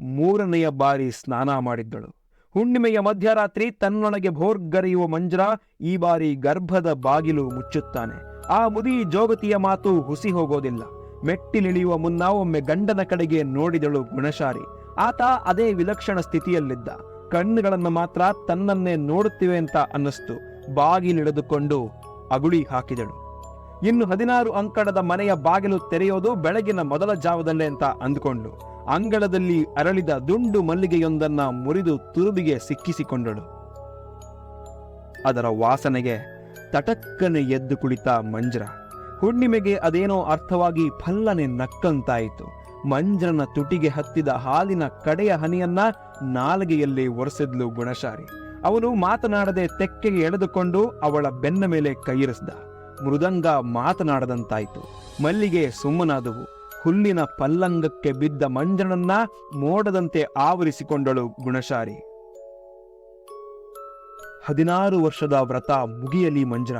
ಮೂರನೆಯ ಬಾರಿ ಸ್ನಾನ ಮಾಡಿದ್ದಳು. ಹುಣ್ಣಿಮೆಯ ಮಧ್ಯರಾತ್ರಿ ತನ್ನೊಳಗೆ ಭೋರ್ಗರೆಯುವ ಮಂಜ್ರ ಈ ಬಾರಿ ಗರ್ಭದ ಬಾಗಿಲು ಮುಚ್ಚುತ್ತಾನೆ. ಆ ಮುದಿ ಜೋಗತಿಯ ಮಾತು ಹುಸಿ ಹೋಗೋದಿಲ್ಲ. ಮೆಟ್ಟಿಲಿಳಿಯುವ ಮುನ್ನ ಒಮ್ಮೆ ಗಂಡನ ಕಡೆಗೆ ನೋಡಿದಳು ಗುಣಶಾರಿ ಆತ ಅದೇ ವಿಲಕ್ಷಣ ಸ್ಥಿತಿಯಲ್ಲಿದ್ದ. ಕಣ್ಣುಗಳನ್ನು ಮಾತ್ರ ತನ್ನನ್ನೇ ನೋಡುತ್ತಿವೆ ಅಂತ ಅನ್ನಿಸ್ತು. ಬಾಗಿಲಿಳಿದುಕೊಂಡು ಅಗುಳಿ ಹಾಕಿದಳು. ಇನ್ನು ಹದಿನಾರು ಅಂಕಣದ ಮನೆಯ ಬಾಗಿಲು ತೆರೆಯೋದು ಬೆಳಗಿನ ಮೊದಲ ಜಾವದಲ್ಲೇ ಅಂತ ಅಂದುಕೊಂಡು ಅಂಗಳದಲ್ಲಿ ಅರಳಿದ ದುಂಡು ಮಲ್ಲಿಗೆಯೊಂದನ್ನ ಮುರಿದು ತುರುಬಿಗೆ ಸಿಕ್ಕಿಸಿಕೊಂಡಳು. ಅದರ ವಾಸನೆಗೆ ತಟಕ್ಕನೆ ಎದ್ದು ಕುಳಿತ ಮಂಜ್ರ. ಹುಣ್ಣಿಮೆಗೆ ಅದೇನೋ ಅರ್ಥವಾಗಿ ಫಲ್ಲನೆ ನಕ್ಕಂತಾಯಿತು. ಮಂಜ್ರನ ತುಟಿಗೆ ಹತ್ತಿದ ಹಾಲಿನ ಕಡೆಯ ಹನಿಯನ್ನ ನಾಲಿಗೆಯಲ್ಲಿ ಒರೆಸಿದ್ಲು ಗುಣಶಾರಿ. ಅವನು ಮಾತನಾಡದೆ ತೆಕ್ಕೆಗೆ ಎಳೆದುಕೊಂಡು ಅವಳ ಬೆನ್ನ ಮೇಲೆ ಕೈಯಿರಿಸಿದ. ಮೃದಂಗ ಮಾತನಾಡದಂತಾಯಿತು. ಮಲ್ಲಿಗೆ ಸುಮ್ಮನಾದವು. ಹುಲ್ಲಿನ ಪಲ್ಲಂಗಕ್ಕೆ ಬಿದ್ದ ಮಂಜನನ್ನ ಮೋಡದಂತೆ ಆವರಿಸಿಕೊಂಡಳು ಗುಣಶಾರಿ ಹದಿನಾರು ವರ್ಷದ ವ್ರತ ಮುಗಿಯಲಿ ಮಂಜ್ರ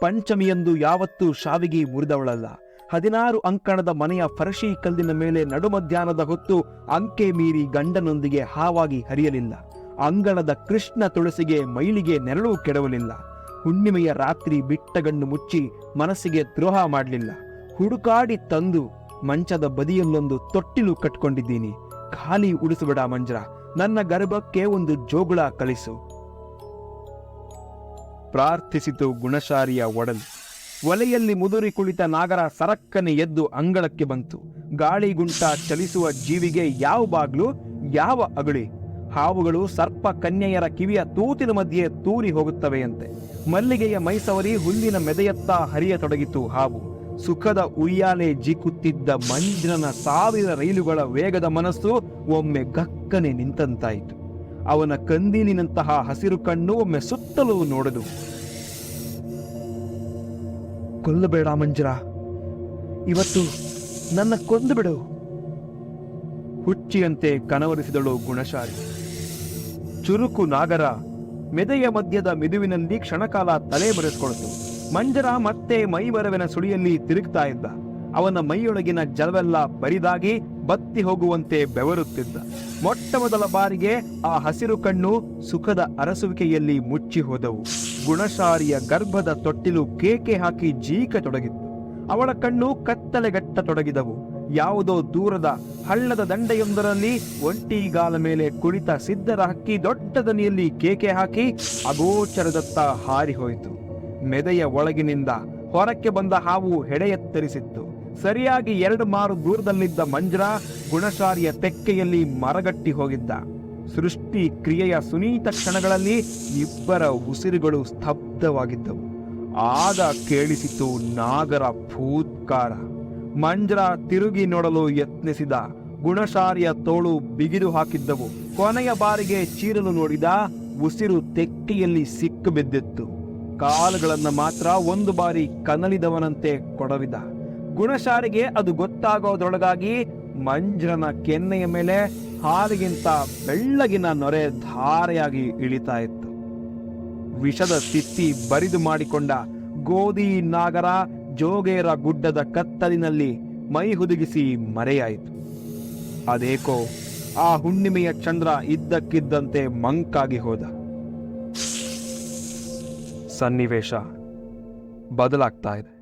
ಪಂಚಮಿಯಂದು ಯಾವತ್ತೂ ಶಾವಿಗೆ ಮುರಿದವಳಲ್ಲ. ಹದಿನಾರು ಅಂಕಣದ ಮನೆಯ ಫರಶಿ ಕಲ್ಲಿನ ಮೇಲೆ ನಡುಮಧ್ಯಾಹ್ನದ ಹೊತ್ತು ಅಂಕೆ ಮೀರಿ ಗಂಡನೊಂದಿಗೆ ಹಾವಾಗಿ ಹರಿಯಲಿಲ್ಲ. ಅಂಗಣದ ಕೃಷ್ಣ ತುಳಸಿಗೆ ಮೈಲಿಗೆ ನೆರಳು ಕೆಡವಲಿಲ್ಲ. ಹುಣ್ಣಿಮೆಯ ರಾತ್ರಿ ಬಿಟ್ಟಗಣ್ಣು ಮುಚ್ಚಿ ಮನಸ್ಸಿಗೆ ದ್ರೋಹ ಮಾಡಲಿಲ್ಲ. ಹುಡುಕಾಡಿ ತಂದು ಮಂಚದ ಬದಿಯಲ್ಲೊಂದು ತೊಟ್ಟಿಲು ಕಟ್ಕೊಂಡಿದ್ದೀನಿ. ಖಾಲಿ ಉಳಿಸಬೇಡ ಮಂಜ್ರ ನನ್ನ ಗರ್ಭಕ್ಕೆ ಒಂದು ಜೋಗುಳ ಕಳಿಸು. ಪ್ರಾರ್ಥಿಸಿತು ಗುಣಶಾರಿಯ ಒಡಲು. ಒಲೆಯಲ್ಲಿ ಮುದುರಿ ಕುಳಿತ ನಾಗರ ಸರಕ್ಕನೆ ಎದ್ದು ಅಂಗಳಕ್ಕೆ ಬಂತು. ಗಾಳಿಗುಂಟ ಚಲಿಸುವ ಜೀವಿಗೆ ಯಾವ ಬಾಗ್ಲು, ಯಾವ ಅಗಳಿ? ಹಾವುಗಳು ಸರ್ಪ ಕನ್ಯೆಯರ ಕಿವಿಯ ತೂತಿನ ಮಧ್ಯೆ ತೂರಿ ಹೋಗುತ್ತವೆಯಂತೆ. ಮಲ್ಲಿಗೆಯ ಮೈಸವರಿ ಹುಲ್ಲಿನ ಮೆದೆಯತ್ತ ಹರಿಯತೊಡಗಿತು ಹಾವು. ಸುಖದ ಉಯ್ಯಾಲೆ ಜಿಕ್ಕುತ್ತಿದ್ದ ಮಂಜಿನ ಸಾವಿರ ರೈಲುಗಳ ವೇಗದ ಮನಸ್ಸು ಒಮ್ಮೆ ಗಕ್ಕನೆ ನಿಂತಂತಾಯಿತು. ಅವನ ಕಂದಿನಿನಂತಹ ಹಸಿರು ಕಣ್ಣು ಒಮ್ಮೆ ಸುತ್ತಲೂ ನೋಡದು. ಕೊಲ್ಲಬೇಡ ಮಂಜರ ಇವತ್ತು ನನ್ನ ಕೊಂದು ಬಿಡು ಹುಚ್ಚಿಯಂತೆ ಕನವರಿಸಿದಳು ಗುಣಶಾಲಿ. ಚುರುಕು ನಾಗರ ಮೆದೆಯ ಮಧ್ಯದ ಮಿದುವಿನಲ್ಲಿ ಕ್ಷಣಕಾಲ ತಲೆ ಬರೆಸ್ಕೊಳ್ತು. ಮಂಜರ ಮತ್ತೆ ಮೈಮರವಿನ ಸುಳಿಯಲ್ಲಿ ತಿರುಗ್ತಾ ಇದ್ದ. ಅವನ ಮೈಯೊಳಗಿನ ಜಲವೆಲ್ಲ ಬರಿದಾಗಿ ಬತ್ತಿ ಹೋಗುವಂತೆ ಬೆವರುತ್ತಿದ್ದ. ಮೊಟ್ಟ ಮೊದಲ ಬಾರಿಗೆ ಆ ಹಸಿರು ಕಣ್ಣು ಸುಖದ ಅರಸುವಿಕೆಯಲ್ಲಿ ಮುಚ್ಚಿ ಹೋದವು. ಗುಣಶಾರಿಯ ಗರ್ಭದ ತೊಟ್ಟಿಲು ಕೇಕೆ ಹಾಕಿ ಜೀಕ ತೊಡಗಿತ್ತು. ಅವಳ ಕಣ್ಣು ಕತ್ತಲೆಗಟ್ಟ ತೊಡಗಿದವು ಯಾವುದೋ ದೂರದ ಹಳ್ಳದ ದಂಡೆಯೊಂದರಲ್ಲಿ ಒಂಟಿಗಾಲ ಮೇಲೆ ಕುಳಿತ ಸಿದ್ಧರ ಹಕ್ಕಿ ದೊಡ್ಡ ದನಿಯಲ್ಲಿ ಕೇಕೆ ಹಾಕಿ ಅಗೋಚರದತ್ತ ಹಾರಿ ಹೋಯಿತು. ಮೆದೆಯ ಒಳಗಿನಿಂದ ಹೊರಕ್ಕೆ ಬಂದ ಹಾವು ಹೆಡೆಯತ್ತರಿಸಿತ್ತು. ಸರಿಯಾಗಿ ಎರಡು ಮಾರು ದೂರದಲ್ಲಿದ್ದ ಮಂಜ್ರ ಗುಣಶಾರಿಯ ತೆಕ್ಕೆಯಲ್ಲಿ ಮರಗಟ್ಟಿ ಹೋಗಿದ್ದ. ಸೃಷ್ಟಿ ಕ್ರಿಯೆಯ ಸುನೀತ ಕ್ಷಣಗಳಲ್ಲಿ ಇಬ್ಬರ ಉಸಿರುಗಳು ಸ್ತಬ್ಧವಾಗಿದ್ದವು. ಆಗ ಕೇಳಿಸಿತು ನಾಗರ ಭೂತ್ಕಾರ. ಮಂಜ್ರ ತಿರುಗಿ ನೋಡಲು ಯತ್ನಿಸಿದ ಗುಣಶಾರಿಯ ತೋಳು ಬಿಗಿದು ಹಾಕಿದ್ದವು. ಕೊನೆಯ ಬಾರಿಗೆ ಚೀರಲು ನೋಡಿದ ಉಸಿರು ತೆಕ್ಕೆಯಲ್ಲಿ ಸಿಕ್ಕು ಬಿದ್ದಿತ್ತು ಕಾಲುಗಳನ್ನ ಮಾತ್ರ ಒಂದು ಬಾರಿ ಕನಲಿದವನಂತೆ ಕೊಡವಿದ. ಗುಣಶಾರಿಗೆ ಅದು ಗೊತ್ತಾಗೋದ್ರೊಳಗಾಗಿ ಮಂಜ್ರನ ಕೆನ್ನೆಯ ಮೇಲೆ ಹಾಲಿಗಿಂತ ಬೆಳ್ಳಗಿನ ನೊರೆ ಧಾರೆಯಾಗಿ ಇಳಿತಾ ಇತ್ತು. ವಿಷದ ತಿತ್ತಿ ಬರಿದು ಮಾಡಿಕೊಂಡ ಗೋಧಿ ನಾಗರ ಜೋಗೇರ ಗುಡ್ಡದ ಕತ್ತಲಿನಲ್ಲಿ ಮೈ ಹುದುಗಿಸಿ ಮರೆಯಾಯಿತು. ಅದೇಕೋ ಆ ಹುಣ್ಣಿಮೆಯ ಚಂದ್ರ ಇದ್ದಕ್ಕಿದ್ದಂತೆ ಮಂಕಾಗಿ ಹೋದ. ಸನ್ನಿವೇಶ ಬದಲಾಗ್ತಾ ಇದೆ.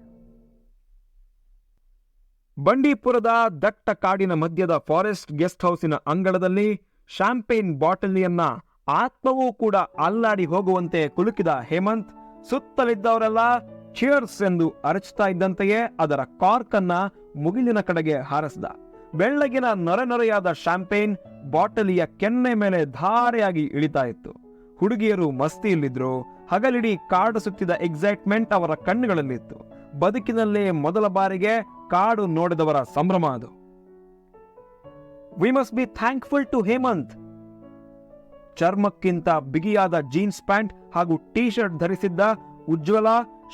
ಬಂಡೀಪುರದ ದಟ್ಟ ಕಾಡಿನ ಮಧ್ಯದ ಫಾರೆಸ್ಟ್ ಗೆಸ್ಟ್ ಹೌಸಿನ ಅಂಗಳದಲ್ಲಿ ಶಾಂಪೇನ್ ಬಾಟಲಿಯನ್ನ ಆತ್ಮವೂ ಕೂಡ ಅಲ್ಲಾಡಿ ಹೋಗುವಂತೆ ಕುಲುಕಿದ ಹೇಮಂತ್ ಸುತ್ತಲಿದ್ದವರೆಲ್ಲ ಚಿಯರ್ಸ್ ಎಂದು ಅರಚುತ್ತಾ ಇದ್ದಂತೆಯೇ ಅದರ ಕಾರ್ಕ್ ಅನ್ನ ಮುಗಿಲಿನ ಕಡೆಗೆ ಹಾರಿಸಿದ. ಬೆಳ್ಳಗಿನ ನೊರೆ ನೊರೆಯಾದ ಶಾಂಪೇನ್ ಬಾಟಲಿಯ ಕೆನ್ನೆ ಮೇಲೆ ಧಾರೆಯಾಗಿ ಇಳಿತಾ ಇತ್ತು. ಹುಡುಗಿಯರು ಮಸ್ತಿಯಲ್ಲಿದ್ರು. ಹಗಲಿಡೀ ಕಾಡು ಸುತ್ತಿದ ಎಕ್ಸೈಟ್ಮೆಂಟ್ ಅವರ ಕಣ್ಣುಗಳಲ್ಲಿತ್ತು. ಬದುಕಿನಲ್ಲೇ ಮೊದಲ ಬಾರಿಗೆ ಕಾಡು ನೋಡಿದವರ ಸಂಭ್ರಮ ಅದು. We must be thankful to Hemanth. ಚರ್ಮಕ್ಕಿಂತ ಬಿಗಿಯಾದ ಜೀನ್ಸ್ ಪ್ಯಾಂಟ್ ಹಾಗೂ ಟೀ ಶರ್ಟ್ ಧರಿಸಿದ್ದ ಉಜ್ವಲ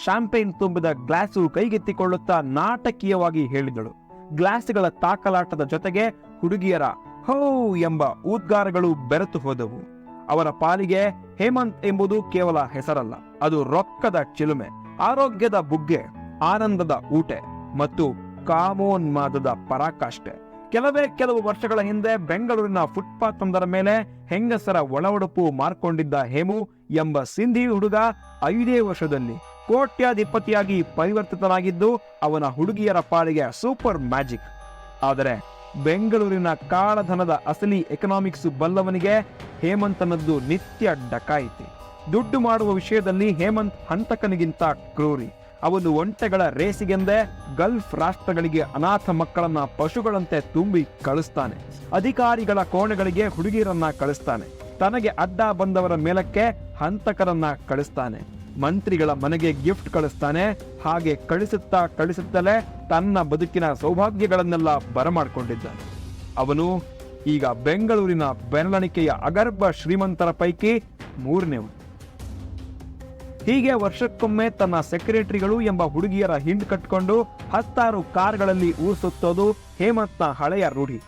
ಶಾಂಪೇನ್ ತುಂಬಿದ ಗ್ಲಾಸು ಕೈಗೆತ್ತಿಕೊಳ್ಳುತ್ತಾ ನಾಟಕೀಯವಾಗಿ ಹೇಳಿದಳು. ಗ್ಲಾಸ್ಗಳ ತಾಕಲಾಟದ ಜೊತೆಗೆ ಹುಡುಗಿಯರ ಹೋ ಎಂಬ ಉದ್ಗಾರಗಳು ಬೆರೆತು ಹೋದವು. ಅವರ ಪಾಲಿಗೆ ಹೇಮಂತ್ ಎಂಬುದು ಕೇವಲ ಹೆಸರಲ್ಲ, ಅದು ರೊಕ್ಕದ ಚಿಲುಮೆ, ಆರೋಗ್ಯದ ಬುಗ್ಗೆ, ಆನಂದದ ಊಟೆ ಮತ್ತು ಕಾಮೋನ್ಮಾದದ ಪರಾಕಾಷ್ಠೆ. ಕೆಲವೇ ಕೆಲವು ವರ್ಷಗಳ ಹಿಂದೆ ಬೆಂಗಳೂರಿನ ಫುಟ್ಪಾತ್ ಒಂದರ ಮೇಲೆ ಹೆಂಗಸರ ಒಳ ಉಡುಪು ಮಾರ್ಕೊಂಡಿದ್ದ ಹೇಮು ಎಂಬ ಸಿಂಧಿ ಹುಡುಗ ಐದೇ ವರ್ಷದಲ್ಲಿ ಕೋಟ್ಯಾಧಿಪತಿಯಾಗಿ ಪರಿವರ್ತಿತನಾಗಿದ್ದು ಅವನ ಹುಡುಗಿಯರ ಪಾಲಿಗೆ ಸೂಪರ್ ಮ್ಯಾಜಿಕ್. ಆದರೆ ಬೆಂಗಳೂರಿನ ಕಾಳಧನದ ಅಸಲಿ ಎಕನಾಮಿಕ್ಸ್ ಬಲ್ಲವನಿಗೆ ಹೇಮಂತನದ್ದು ನಿತ್ಯ ಡಕಾಯಿತಿ. ದುಡ್ಡು ಮಾಡುವ ವಿಷಯದಲ್ಲಿ ಹೇಮಂತ್ ಹಂತಕನಿಗಿಂತ ಕ್ರೂರಿ. ಅವನು ಒಂಟೆಗಳ ರೇಸಿಗೆಂದೇ ಗಲ್ಫ್ ರಾಷ್ಟ್ರಗಳಿಗೆ ಅನಾಥ ಮಕ್ಕಳನ್ನ ಪಶುಗಳಂತೆ ತುಂಬಿ ಕಳಿಸ್ತಾನೆ. ಅಧಿಕಾರಿಗಳ ಕೋಣೆಗಳಿಗೆ ಹುಡುಗಿರನ್ನ ಕಳಿಸ್ತಾನೆ. ತನಗೆ ಅಡ್ಡ ಬಂದವರ ಮೇಲಕ್ಕೆ ಹಂತಕರನ್ನ ಕಳಿಸ್ತಾನೆ. ಮಂತ್ರಿಗಳ ಮನೆಗೆ ಗಿಫ್ಟ್ ಕಳಿಸ್ತಾನೆ, ಹಾಗೆ ಕಳಿಸುತ್ತಾ ಕಳಿಸುತ್ತಲೇ ತನ್ನ ಬದುಕಿನ ಸೌಭಾಗ್ಯಗಳನ್ನೆಲ್ಲ ಬರಮಾಡಿಕೊಂಡಿದ್ದಾನೆ. ಅವನು ಈಗ ಬೆಂಗಳೂರಿನ ಬೆರಳಿಕೆಯ ಅಗರ್ಭ ಶ್ರೀಮಂತರ ಪೈಕಿ ಮೂರನೇವು ಹೀಗೆ ವರ್ಷಕ್ಕೊಮ್ಮೆ ತನ್ನ ಸೆಕ್ರೆಟರಿಗಳು ಎಂಬ ಹುಡುಗಿಯರ ಹಿಂಡ್ ಕಟ್ಕೊಂಡು ಹತ್ತಾರು ಕಾರ್ಗಳಲ್ಲಿ ಊರು ಸುತ್ತೋದು ಹೇಮಂತ್ನ ಹಳೆಯ ರೂಢಿ.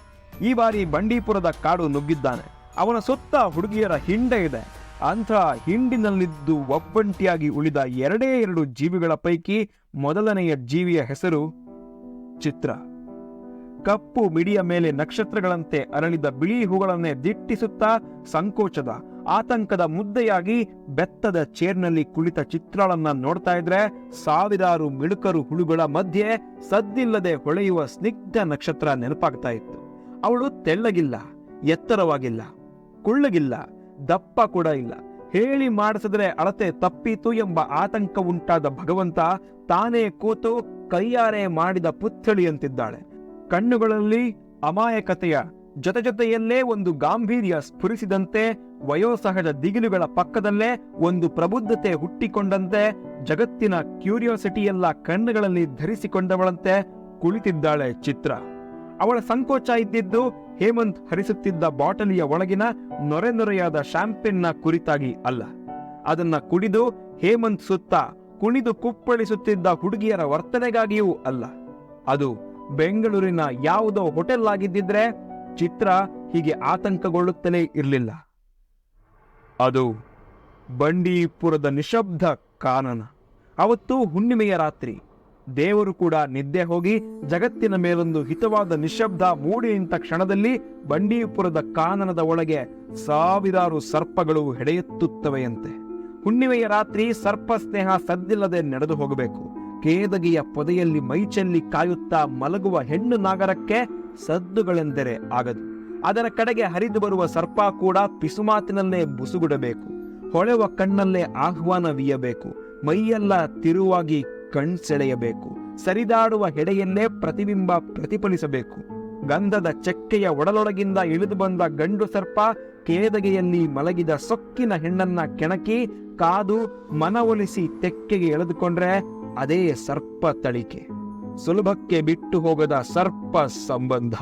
ಈ ಬಾರಿ ಬಂಡೀಪುರದ ಕಾಡು ನುಗ್ಗಿದ್ದಾನೆ. ಅವನ ಸುತ್ತ ಹುಡುಗಿಯರ ಹಿಂಡೆ ಇದೆ. ಅಂಥ ಹಿಂಡಿನಲ್ಲಿದ್ದು ಒಬ್ಬಂಟಿಯಾಗಿ ಉಳಿದ ಎರಡೇ ಎರಡು ಜೀವಿಗಳ ಪೈಕಿ ಮೊದಲನೆಯ ಜೀವಿಯ ಹೆಸರು ಚಿತ್ರ. ಕಪ್ಪು ಮಿಡಿಯ ಮೇಲೆ ನಕ್ಷತ್ರಗಳಂತೆ ಅರಳಿದ ಬಿಳಿ ಹೂಗಳನ್ನೇ ದಿಟ್ಟಿಸುತ್ತಾ ಸಂಕೋಚದ, ಆತಂಕದ ಮುದ್ದೆಯಾಗಿ ಬೆತ್ತದ ಚೇರ್ನಲ್ಲಿ ಕುಳಿತ ಚಿತ್ರಗಳನ್ನ ನೋಡ್ತಾ ಇದ್ರೆ ಸಾವಿರಾರು ಮಿಡುಕರು ಹುಳುಗಳ ಮಧ್ಯೆ ಸದ್ದಿಲ್ಲದೆ ಹೊಳೆಯುವ ಸ್ನಿಗ್ಧ ನಕ್ಷತ್ರ ನೆನಪಾಗ್ತಾ ಇತ್ತು. ಅವಳು ತೆಳ್ಳಗಿಲ್ಲ, ಎತ್ತರವಾಗಿಲ್ಲ, ಕುಳ್ಳಗಿಲ್ಲ ದಪ್ಪ ಕೂಡ ಇಲ್ಲ. ಹೇಳಿ ಮಾಡಿಸಿದ್ರೆ ಅಳತೆ ತಪ್ಪಿತು ಎಂಬ ಆತಂಕ ಉಂಟಾದ ಭಗವಂತ ತಾನೇ ಕೂತು ಕೈಯಾರೆ ಮಾಡಿದ ಪುತ್ಥಳಿಯಂತಿದ್ದಾಳೆ. ಕಣ್ಣುಗಳಲ್ಲಿ ಅಮಾಯಕತೆಯ ಜೊತೆ ಜೊತೆಯಲ್ಲೇ ಒಂದು ಗಾಂಭೀರ್ಯ ಸ್ಫುರಿಸಿದಂತೆ ವಯೋಸಹಜ ದಿಗಿಲುಗಳ ಪಕ್ಕದಲ್ಲೇ ಒಂದು ಪ್ರಬುದ್ಧತೆ ಹುಟ್ಟಿಕೊಂಡಂತೆ ಜಗತ್ತಿನ ಕ್ಯೂರಿಯಾಸಿಟಿಯೆಲ್ಲ ಕಣ್ಣುಗಳಲ್ಲಿ ಧರಿಸಿಕೊಂಡವಳಂತೆ ಕುಳಿತಿದ್ದಾಳೆ ಚಿತ್ರ. ಅವಳ ಸಂಕೋಚ ಇದ್ದಿದ್ದು ಹೇಮಂತ್ ಹರಿಸುತ್ತಿದ್ದ ಬಾಟಲಿಯ ಒಳಗಿನ ನೊರೆ ನೊರೆಯಾದ ಶಾಂಪೇನ್ನ ಕುರಿತಾಗಿ ಅಲ್ಲ. ಅದನ್ನ ಕುಡಿದು ಹೇಮಂತ್ ಸುತ್ತ ಕುಣಿದು ಕುಪ್ಪಳಿಸುತ್ತಿದ್ದ ಹುಡುಗಿಯರ ವರ್ತನೆಗಾಗಿಯೂ ಅಲ್ಲ. ಅದು ಬೆಂಗಳೂರಿನ ಯಾವುದೋ ಹೋಟೆಲ್ ಆಗಿದ್ದಿದ್ರೆ ಚಿತ್ರ ಹೀಗೆ ಆತಂಕಗೊಳ್ಳುತ್ತಲೇ ಇರಲಿಲ್ಲ. ಅದು ಬಂಡೀಪುರದ ನಿಶಬ್ದ ಕಾನನ. ಅವತ್ತು ಹುಣ್ಣಿಮೆಯ ರಾತ್ರಿ. ದೇವರು ಕೂಡ ನಿದ್ದೆ ಹೋಗಿ ಜಗತ್ತಿನ ಮೇಲೊಂದು ಹಿತವಾದ ನಿಶಬ್ದ ಮೂಡಿ ನಿಂತ ಕ್ಷಣದಲ್ಲಿ ಬಂಡೀಪುರದ ಕಾನನದ ಒಳಗೆ ಸಾವಿರಾರು ಸರ್ಪಗಳು ಹೆಡೆಯುತ್ತವೆಯಂತೆ ಹುಣ್ಣಿಮೆಯ ರಾತ್ರಿ ಸರ್ಪ ಸ್ನೇಹ ಸದ್ದಿಲ್ಲದೆ ನಡೆದು ಹೋಗಬೇಕು. ಕೇದಗಿಯ ಪೊದೆಯಲ್ಲಿ ಮೈಚೆಲ್ಲಿ ಕಾಯುತ್ತಾ ಮಲಗುವ ಹೆಣ್ಣು ನಾಗರಕ್ಕೆ ಸದ್ದುಗಳೆಂದರೆ ಆಗದು. ಅದರ ಕಡೆಗೆ ಹರಿದು ಬರುವ ಸರ್ಪ ಕೂಡ ಪಿಸುಮಾತಿನಲ್ಲೇ ಬುಸುಗುಡಬೇಕು. ಹೊಳೆವ ಕಣ್ಣಲ್ಲೇ ಆಹ್ವಾನವೀಯಬೇಕು ಮೈಯೆಲ್ಲ ತಿರುವಾಗಿ ಕಣ್ಸೆಳೆಯಬೇಕು. ಸರಿದಾಡುವ ಹೆಡೆಯನ್ನೇ ಪ್ರತಿಬಿಂಬ ಪ್ರತಿಫಲಿಸಬೇಕು. ಗಂಧದ ಚಕ್ಕೆಯ ಒಡಲೊಳಗಿಂದ ಇಳಿದು ಬಂದ ಗಂಡು ಸರ್ಪ ಕೇದಗೆಯಲ್ಲಿ ಮಲಗಿದ ಸೊಕ್ಕಿನ ಹೆಣ್ಣನ್ನ ಕೆಣಕಿ ಕಾದು ಮನವೊಲಿಸಿ ತೆಕ್ಕೆಗೆ ಎಳೆದುಕೊಂಡ್ರೆ ಅದೇ ಸರ್ಪ ತಳಿಕೆ. ಸುಲಭಕ್ಕೆ ಬಿಟ್ಟು ಹೋಗದ ಸರ್ಪ ಸಂಬಂಧ.